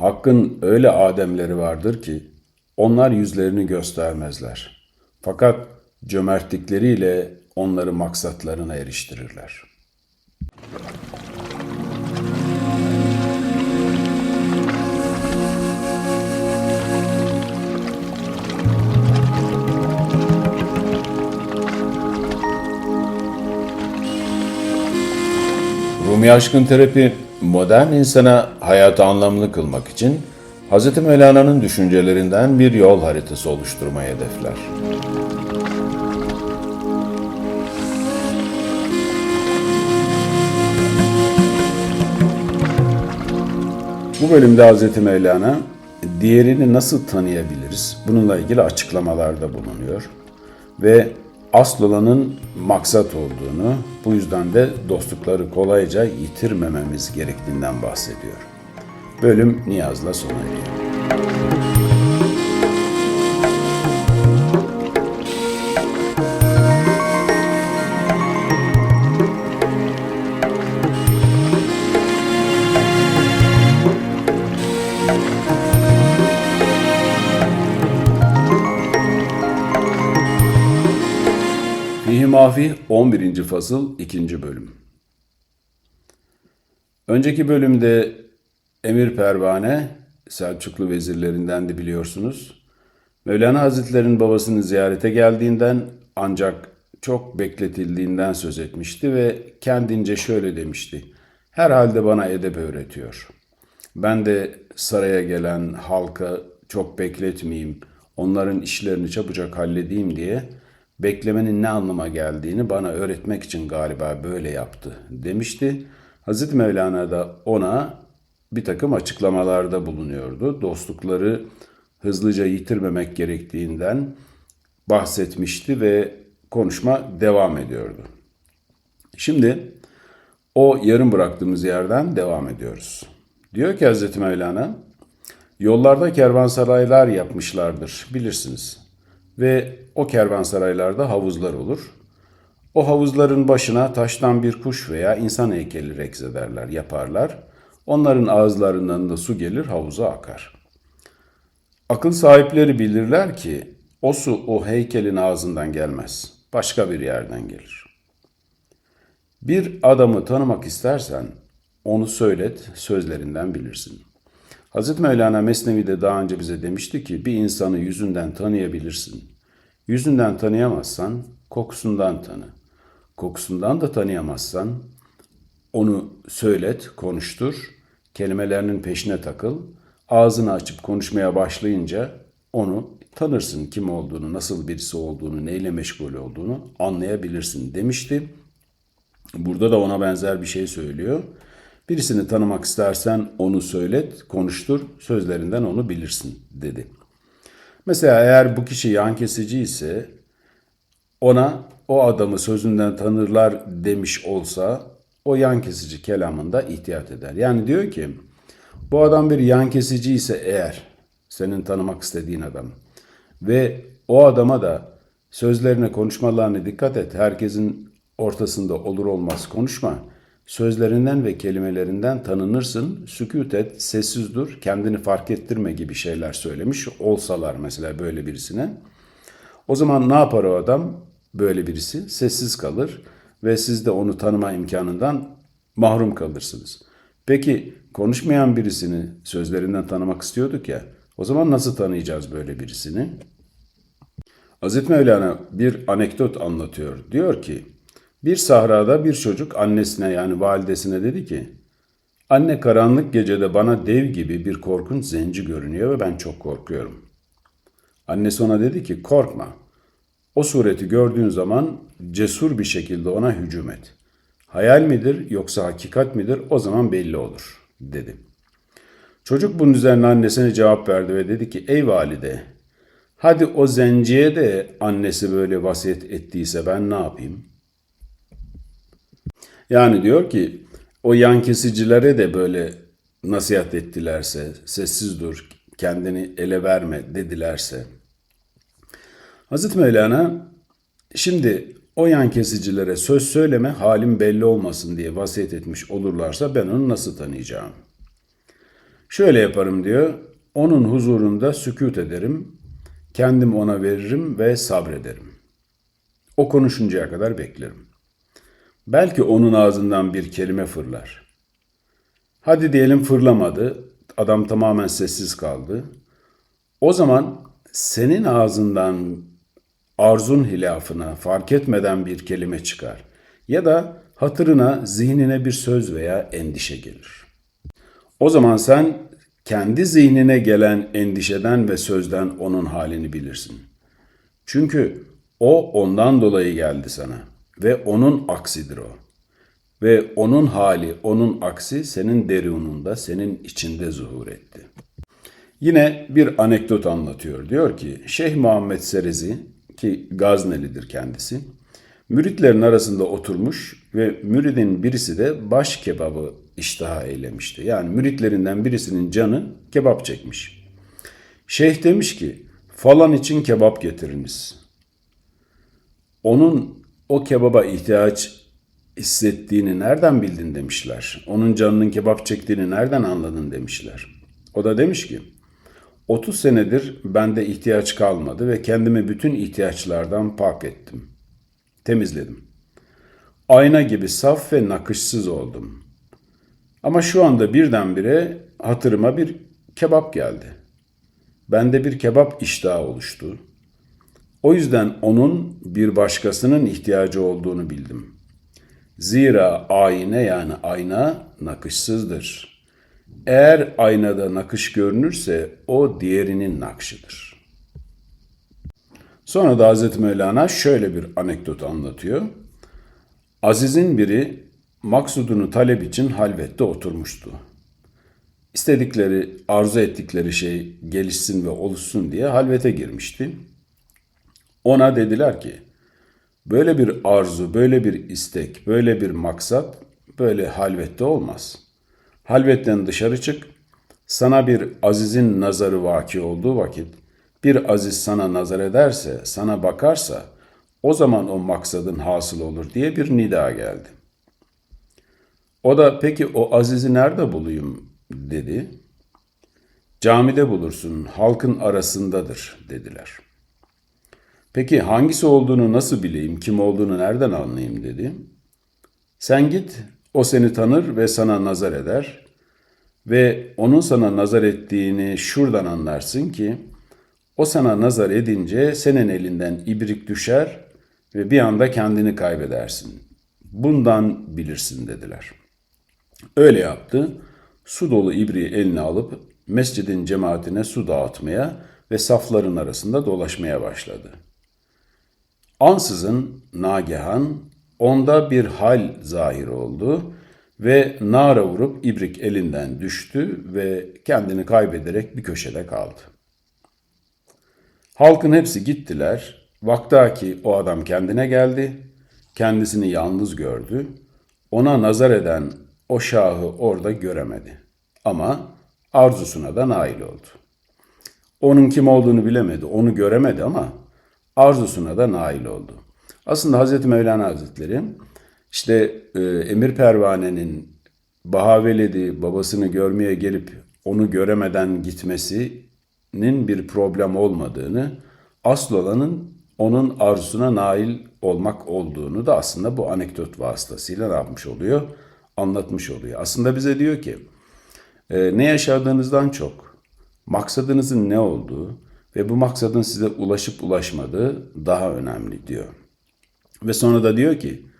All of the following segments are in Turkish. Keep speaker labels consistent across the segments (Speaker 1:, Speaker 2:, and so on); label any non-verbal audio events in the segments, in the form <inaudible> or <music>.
Speaker 1: Hakkın öyle ademleri vardır ki onlar yüzlerini göstermezler. Fakat cömertlikleriyle onları maksatlarına eriştirirler. Rumi Aşkın Terapi, modern insana hayatı anlamlı kılmak için Hz. Mevlana'nın düşüncelerinden bir yol haritası oluşturmayı hedefler. Bu bölümde Hz. Mevlana diğerini nasıl tanıyabiliriz? Bununla ilgili açıklamalarda bulunuyor. Ve asıl olanın maksat olduğunu, bu yüzden de dostlukları kolayca yitirmememiz gerektiğinden bahsediyor. Bölüm Niyaz'la sona eriyor. Mafi 11. fasıl 2. bölüm. Önceki bölümde Emir Pervane Selçuklu vezirlerinden de biliyorsunuz. Mevlana Hazretleri'nin babasını ziyarete geldiğinden ancak çok bekletildiğinden söz etmişti ve kendince şöyle demişti. Herhalde bana edep öğretiyor. Ben de saraya gelen halka çok bekletmeyeyim, onların işlerini çabucak halledeyim diye beklemenin ne anlama geldiğini bana öğretmek için galiba böyle yaptı demişti. Hazreti Mevlana da ona bir takım açıklamalarda bulunuyordu. Dostlukları hızlıca yitirmemek gerektiğinden bahsetmişti ve konuşma devam ediyordu. Şimdi o yarım bıraktığımız yerden devam ediyoruz. Diyor ki Hazreti Mevlana, yollarda kervansaraylar yapmışlardır bilirsiniz. Ve o kervansaraylarda havuzlar olur. O havuzların başına taştan bir kuş veya insan heykeli reks ederler, yaparlar. Onların ağızlarından da su gelir, havuza akar. Akıl sahipleri bilirler ki o su o heykelin ağzından gelmez. Başka bir yerden gelir. Bir adamı tanımak istersen onu söylet, sözlerinden bilirsin. Hazreti Mevlana Mesnevi'de daha önce bize demişti ki bir insanı yüzünden tanıyabilirsin. Yüzünden tanıyamazsan kokusundan tanı. Kokusundan da tanıyamazsan onu söylet, konuştur, kelimelerinin peşine takıl. Ağzını açıp konuşmaya başlayınca onu tanırsın kim olduğunu, nasıl birisi olduğunu, neyle meşgul olduğunu anlayabilirsin demişti. Burada da ona benzer bir şey söylüyor. Birisini tanımak istersen onu söylet, konuştur, sözlerinden onu bilirsin dedi. Mesela eğer bu kişi yan kesici ise ona o adamı sözünden tanırlar demiş olsa o yan kesici kelamında ihtiyat eder. Yani diyor ki bu adam bir yan kesici ise eğer senin tanımak istediğin adam ve o adama da sözlerine konuşmalarına dikkat et. Herkesin ortasında olur olmaz konuşma. Sözlerinden ve kelimelerinden tanınırsın, sükut et, sessiz dur, kendini fark ettirme gibi şeyler söylemiş olsalar mesela böyle birisine. O zaman ne yapar o adam? Böyle birisi sessiz kalır ve siz de onu tanıma imkanından mahrum kalırsınız. Peki konuşmayan birisini sözlerinden tanımak istiyorduk ya, o zaman nasıl tanıyacağız böyle birisini? Hazreti Mevlana bir anekdot anlatıyor. Diyor ki, bir sahrada bir çocuk annesine yani validesine dedi ki, Anne karanlık gecede bana dev gibi bir korkunç zenci görünüyor ve ben çok korkuyorum. Annesi ona dedi ki korkma. O sureti gördüğün zaman cesur bir şekilde ona hücum et. Hayal midir yoksa hakikat midir o zaman belli olur dedi. Çocuk bunun üzerine annesine cevap verdi ve dedi ki ey valide hadi o zenciye de annesi böyle vasiyet ettiyse ben ne yapayım? Yani diyor ki o yan kesicilere de böyle nasihat ettilerse, sessiz dur, kendini ele verme dedilerse. Hazreti Mevlana şimdi o yan kesicilere söz söyleme halim belli olmasın diye vasiyet etmiş olurlarsa ben onu nasıl tanıyacağım? Şöyle yaparım diyor. Onun huzurunda sükut ederim. Kendim ona veririm ve sabrederim. O konuşuncaya kadar beklerim. Belki onun ağzından bir kelime fırlar. Hadi diyelim fırlamadı. Adam tamamen sessiz kaldı. O zaman senin ağzından arzun hilafına fark etmeden bir kelime çıkar. Ya da hatırına, zihnine bir söz veya endişe gelir. O zaman sen kendi zihnine gelen endişeden ve sözden onun halini bilirsin. Çünkü o ondan dolayı geldi sana ve onun aksidir o. Ve onun hali, onun aksi senin derununda, senin içinde zuhur etti. Yine bir anekdot anlatıyor. Diyor ki Şeyh Muhammed Serezi ki Gaznelidir kendisi. Müritlerin arasında oturmuş ve müridin birisi de baş kebabı iştaha eylemişti. Yani müritlerinden birisinin canı kebap çekmiş. Şeyh demiş ki falan için kebap getiriniz. Onun o kebaba ihtiyaç hissettiğini nereden bildin demişler. Onun canının kebap çektiğini nereden anladın demişler. O da demiş ki 30 senedir bende ihtiyaç kalmadı ve kendimi bütün ihtiyaçlardan pak ettim. Temizledim. Ayna gibi saf ve nakışsız oldum. Ama şu anda birdenbire hatırıma bir kebap geldi. Bende bir kebap iştahı oluştu. O yüzden onun bir başkasının ihtiyacı olduğunu bildim. Zira ayna yani ayna nakışsızdır. Eğer aynada nakış görünürse o diğerinin nakşıdır. Sonra da Hazreti Mevlana şöyle bir anekdot anlatıyor. Aziz'in biri maksudunu talep için halvette oturmuştu. İstedikleri, arzu ettikleri şey gelişsin ve oluşsun diye halvete girmişti. Ona dediler ki, böyle bir arzu, böyle bir istek, böyle bir maksat böyle halvette olmaz. Halvetten dışarı çık, sana bir azizin nazarı vaki olduğu vakit, bir aziz sana nazar ederse, sana bakarsa, o zaman o maksadın hasıl olur diye bir nida geldi. O da peki o azizi nerede bulayım dedi. Camide bulursun, halkın arasındadır dediler. Peki hangisi olduğunu nasıl bileyim, kim olduğunu nereden anlayayım dedi. Sen git, o seni tanır ve sana nazar eder ve onun sana nazar ettiğini şuradan anlarsın ki o sana nazar edince senin elinden ibrik düşer ve bir anda kendini kaybedersin. Bundan bilirsin dediler. Öyle yaptı. Su dolu ibriği eline alıp mescidin cemaatine su dağıtmaya ve safların arasında dolaşmaya başladı. Ansızın nagehan onda bir hal zahir oldu ve nara vurup ibrik elinden düştü ve kendini kaybederek bir köşede kaldı. Halkın hepsi gittiler. Vaktaki o adam kendine geldi. Kendisini yalnız gördü. Ona nazar eden o şahı orada göremedi. Ama arzusuna da nail oldu. Onun kim olduğunu bilemedi, onu göremedi ama arzusuna da nail oldu. Aslında Hazreti Mevlana Hazretleri işte e, Emir Pervane'nin Bahaveledi babasını görmeye gelip onu göremeden gitmesinin bir problem olmadığını, asıl olanın onun arzusuna nail olmak olduğunu da aslında bu anekdot vasıtasıyla ne yapmış oluyor? Anlatmış oluyor. Aslında bize diyor ki e, ne yaşadığınızdan çok maksadınızın ne olduğu ve bu maksadın size ulaşıp ulaşmadığı daha önemli diyor. Ve sonra da diyor ki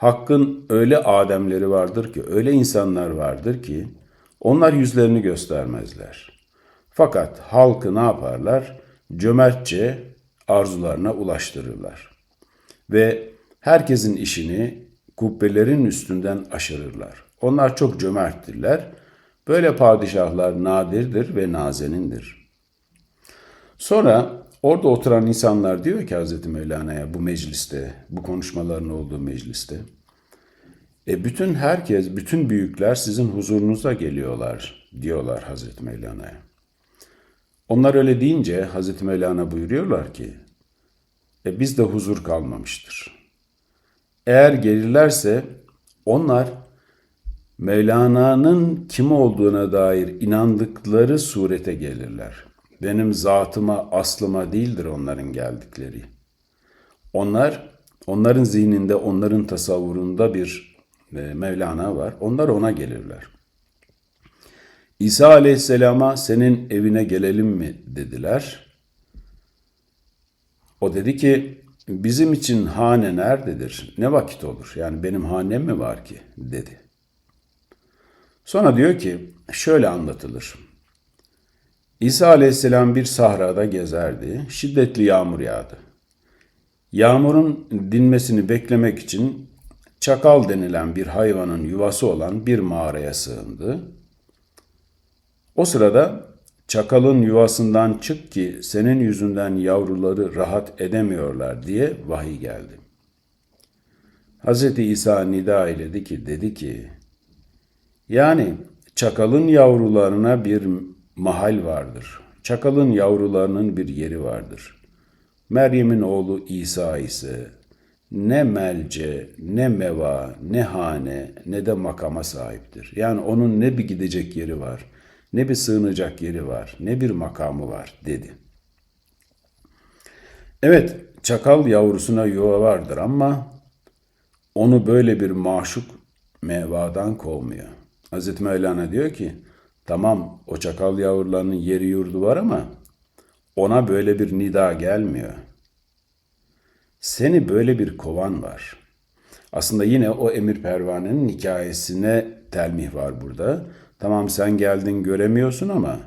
Speaker 1: Hakkın öyle ademleri vardır ki, öyle insanlar vardır ki onlar yüzlerini göstermezler. Fakat halkı ne yaparlar? Cömertçe arzularına ulaştırırlar. Ve herkesin işini kubbelerin üstünden aşırırlar. Onlar çok cömerttirler. Böyle padişahlar nadirdir ve nazenindir. Sonra Orada oturan insanlar diyor ki Hazreti Mevlana'ya bu mecliste, bu konuşmaların olduğu mecliste. E bütün herkes, bütün büyükler sizin huzurunuza geliyorlar diyorlar Hazreti Mevlana'ya. Onlar öyle deyince Hazreti Mevlana buyuruyorlar ki, e bizde huzur kalmamıştır. Eğer gelirlerse onlar Mevlana'nın kim olduğuna dair inandıkları surete gelirler. Benim zatıma, aslıma değildir onların geldikleri. Onlar, onların zihninde, onların tasavvurunda bir e, Mevlana var. Onlar ona gelirler. İsa aleyhisselama senin evine gelelim mi dediler. O dedi ki bizim için hane nerededir? Ne vakit olur? Yani benim hanem mi var ki? dedi. Sonra diyor ki şöyle anlatılır. İsa aleyhisselam bir sahrada gezerdi. Şiddetli yağmur yağdı. Yağmurun dinmesini beklemek için çakal denilen bir hayvanın yuvası olan bir mağaraya sığındı. O sırada çakalın yuvasından çık ki senin yüzünden yavruları rahat edemiyorlar diye vahiy geldi. Hz. İsa nida eyledi ki dedi ki yani çakalın yavrularına bir mahal vardır. Çakalın yavrularının bir yeri vardır. Meryem'in oğlu İsa ise ne melce, ne meva, ne hane, ne de makama sahiptir. Yani onun ne bir gidecek yeri var, ne bir sığınacak yeri var, ne bir makamı var dedi. Evet, çakal yavrusuna yuva vardır ama onu böyle bir maşuk mevadan kovmuyor. Hazreti Mevlana diyor ki, tamam o çakal yavrularının yeri yurdu var ama ona böyle bir nida gelmiyor. Seni böyle bir kovan var. Aslında yine o Emir Pervane'nin hikayesine telmih var burada. Tamam sen geldin göremiyorsun ama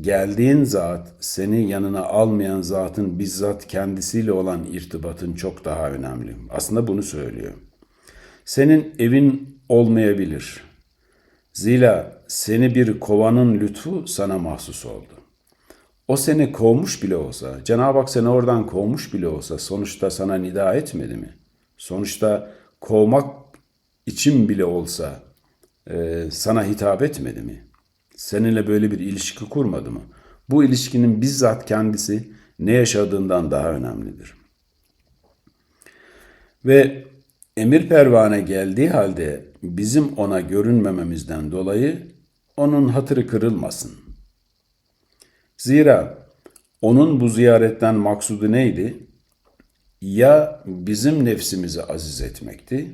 Speaker 1: geldiğin zat seni yanına almayan zatın bizzat kendisiyle olan irtibatın çok daha önemli. Aslında bunu söylüyor. Senin evin olmayabilir. Zira seni bir kovanın lütfu sana mahsus oldu. O seni kovmuş bile olsa, Cenab-ı Hak seni oradan kovmuş bile olsa sonuçta sana nida etmedi mi? Sonuçta kovmak için bile olsa e, sana hitap etmedi mi? Seninle böyle bir ilişki kurmadı mı? Bu ilişkinin bizzat kendisi ne yaşadığından daha önemlidir. Ve emir pervane geldiği halde bizim ona görünmememizden dolayı onun hatırı kırılmasın. Zira onun bu ziyaretten maksudu neydi? Ya bizim nefsimizi aziz etmekti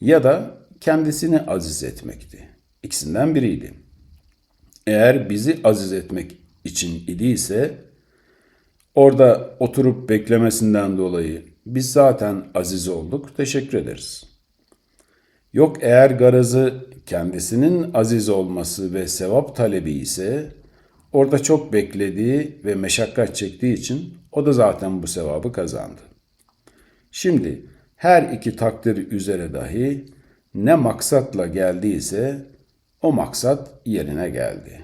Speaker 1: ya da kendisini aziz etmekti. İkisinden biriydi. Eğer bizi aziz etmek için idiyse orada oturup beklemesinden dolayı biz zaten aziz olduk, teşekkür ederiz. Yok eğer garazı kendisinin aziz olması ve sevap talebi ise orada çok beklediği ve meşakkat çektiği için o da zaten bu sevabı kazandı. Şimdi her iki takdir üzere dahi ne maksatla geldiyse o maksat yerine geldi.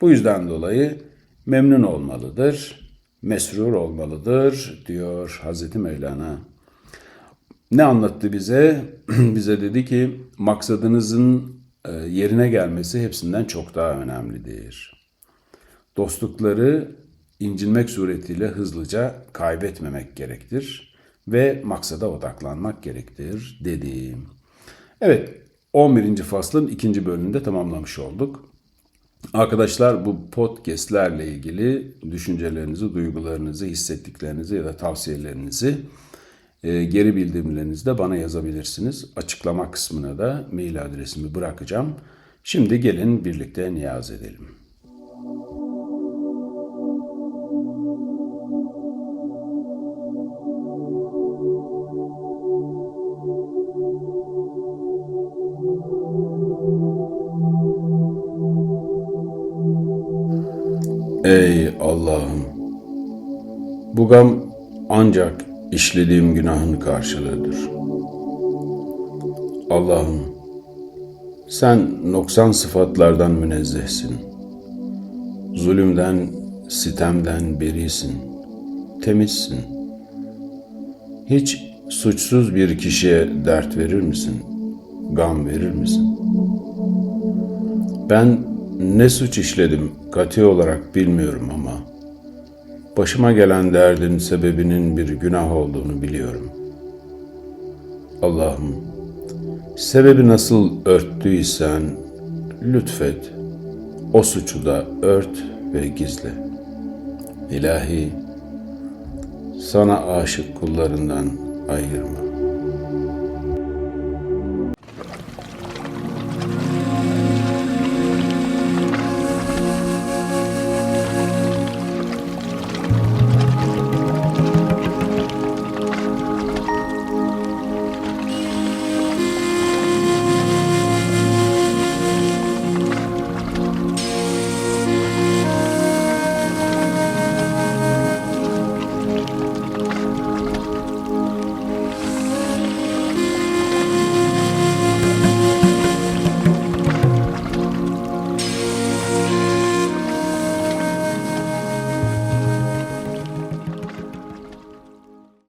Speaker 1: Bu yüzden dolayı memnun olmalıdır, mesrur olmalıdır diyor Hazreti Mevlana. Ne anlattı bize? <clears throat> bize dedi ki maksadınızın e, yerine gelmesi hepsinden çok daha önemlidir. Dostlukları incinmek suretiyle hızlıca kaybetmemek gerektir ve maksada odaklanmak gerektir dediğim. Evet 11. faslın ikinci bölümünde tamamlamış olduk. Arkadaşlar bu podcastlerle ilgili düşüncelerinizi, duygularınızı, hissettiklerinizi ya da tavsiyelerinizi e, geri bildirimlerinizi de bana yazabilirsiniz. Açıklama kısmına da mail adresimi bırakacağım. Şimdi gelin birlikte niyaz edelim. Bu gam ancak işlediğim günahın karşılığıdır. Allah'ım, sen noksan sıfatlardan münezzehsin. Zulümden, sitemden berisin, temizsin. Hiç suçsuz bir kişiye dert verir misin? Gam verir misin? Ben ne suç işledim kati olarak bilmiyorum ama başıma gelen derdin sebebinin bir günah olduğunu biliyorum. Allah'ım Sebebi nasıl örttüysen lütfet. O suçu da ört ve gizle. İlahi, sana aşık kullarından ayırma.